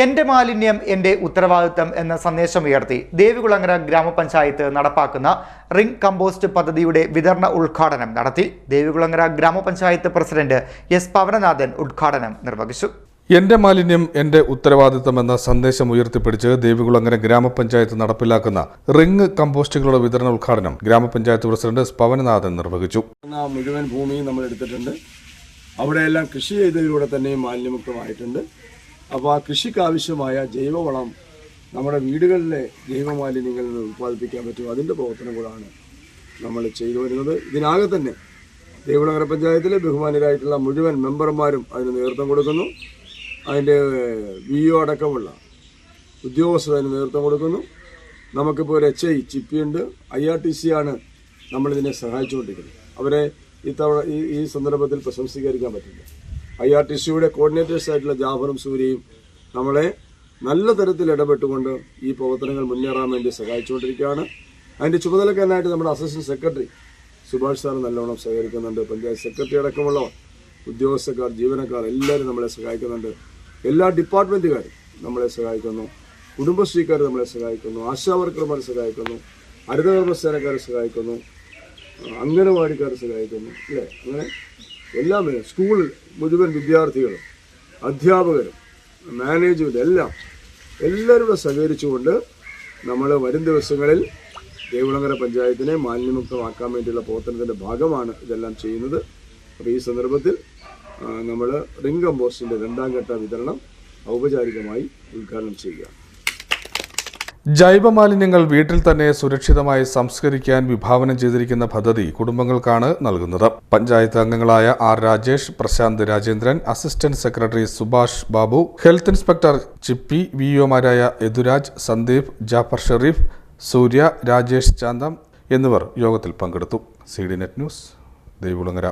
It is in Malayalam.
എന്റെ മാലിന്യം എന്റെ ഉത്തരവാദിത്തം എന്ന സന്ദേശം ഉയർത്തി ദേവികുളങ്ങര ഗ്രാമപഞ്ചായത്ത് നടപ്പാക്കുന്ന റിംഗ് കമ്പോസ്റ്റ് പദ്ധതിയുടെ വിതരണ ഉദ്ഘാടനം നടത്തി ദേവികുളങ്ങര ഗ്രാമപഞ്ചായത്ത് പ്രസിഡന്റ് എസ് പവനനാഥൻ ഉദ്ഘാടനം നിർവഹിച്ചു. എന്റെ മാലിന്യം എന്റെ ഉത്തരവാദിത്തം എന്ന സന്ദേശം ഉയർത്തിപ്പിടിച്ച് ദേവികുളങ്ങര ഗ്രാമപഞ്ചായത്ത് നടപ്പിലാക്കുന്ന റിംഗ് കമ്പോസ്റ്റുകളുടെ വിതരണ ഉദ്ഘാടനം ഗ്രാമപഞ്ചായത്ത് പ്രസിഡന്റ് എസ് പവനനാഥൻ നിർവഹിച്ചു. മുഴുവൻ ഭൂമിയും നമ്മൾ എടുത്തിട്ടുണ്ട്. അവിടെയെല്ലാം കൃഷി ചെയ്തതിലൂടെ തന്നെ മാലിന്യമുക്തമായിട്ടുണ്ട്. അപ്പോൾ ആ കൃഷിക്ക് ആവശ്യമായ ജൈവവളം നമ്മുടെ വീടുകളിലെ ജൈവമാലിന്യങ്ങളിൽ നിന്ന് ഉത്പാദിപ്പിക്കാൻ പറ്റും. അതിന്റെ പ്രവർത്തനം കൂടാണ് നമ്മൾ ചെയ്തു വരുന്നത്. ഇതിനാകെ തന്നെ ദേവിളങ്ങര പഞ്ചായത്തിലെ ബഹുമാനരായിട്ടുള്ള മുഴുവൻ മെമ്പർമാരും അതിന് നേതൃത്വം കൊടുക്കുന്നു. അതിന്റെ വി ഒ അടക്കമുള്ള ഉദ്യോഗസ്ഥർ അതിന് നേതൃത്വം കൊടുക്കുന്നു. നമുക്കിപ്പോൾ ഒരു എച്ച് ഐ ചിപ്പിയുണ്ട്. ഐ ആർ ടി സി ആണ് നമ്മളിതിനെ സഹായിച്ചുകൊണ്ടിരിക്കുന്നത്. അവരെ ഇത്തവണ ഈ ഈ സന്ദർഭത്തിൽ പ്രശംസീകരിക്കാൻ പറ്റില്ല. ഐ ആർ ടി സിയുടെ കോർഡിനേറ്റേഴ്സ് ജാഫറും സൂര്യയും നമ്മളെ നല്ല തരത്തിൽ ഇടപെട്ടുകൊണ്ട് ഈ പ്രവർത്തനങ്ങൾ മുന്നേറാൻ വേണ്ടി സഹായിച്ചുകൊണ്ടിരിക്കുകയാണ്. അതിന്റെ ചുമതലക്കാരനായിട്ട് നമ്മുടെ അസിസ്റ്റന്റ് സെക്രട്ടറി സുഭാഷ് സാർ നല്ലോണം സഹകരിക്കുന്നുണ്ട്. പഞ്ചായത്ത് സെക്രട്ടറി അടക്കമുള്ളവർ ഉദ്യോഗസ്ഥക്കാർ ജീവനക്കാർ എല്ലാവരും നമ്മളെ സഹായിക്കുന്നുണ്ട്. എല്ലാ ഡിപ്പാർട്ട്മെന്റുകാരും നമ്മളെ സഹായിക്കുന്നു. കുടുംബശ്രീക്കാർ നമ്മളെ സഹായിക്കുന്നു. ആശാ വർക്കർമാർ സഹായിക്കുന്നു. ഹരിതകർമ്മസേനക്കാർ സഹായിക്കുന്നു. അംഗനവാടിക്കാർ സഹായിക്കുന്നു. അല്ലേ അങ്ങനെ എല്ലാം വരും. സ്കൂൾ മുഴുവൻ വിദ്യാർത്ഥികളും അധ്യാപകരും മാനേജ്മെന്റ് എല്ലാം എല്ലാവരും കൂടെ സഹകരിച്ചുകൊണ്ട് നമ്മൾ വരും ദിവസങ്ങളിൽ ദേവിളങ്ങര പഞ്ചായത്തിനെ മാലിന്യമുക്തമാക്കാൻ വേണ്ടിയുള്ള പ്രവർത്തനത്തിന്റെ ഭാഗമാണ് ഇതെല്ലാം ചെയ്യുന്നത് അപ്പോൾ ഈ സന്ദർഭത്തിൽ നമ്മൾ റിംഗ് കമ്പോസ്റ്റിന്റെ രണ്ടാം ഘട്ട വിതരണം ഔപചാരികമായി ഉദ്ഘാടനം ചെയ്യുകയാണ് ജൈവ മാലിന്യങ്ങൾ വീട്ടിൽ തന്നെ സുരക്ഷിതമായി സംസ്കരിക്കാൻ വിഭാവനം ചെയ്തിരിക്കുന്ന പദ്ധതി കുടുംബങ്ങൾക്കാണ് നൽകുന്നത്. പഞ്ചായത്ത് അംഗങ്ങളായ R Rajesh Prashant Rajendran assistant secretary Subhash Babu health inspector Chippi V ഒമാരായ Yaduraj Sandeep Jafar Sharif Surya Rajesh Chantham എന്നിവർ യോഗത്തിൽ പങ്കെടുത്തു. C D net news Devikulangara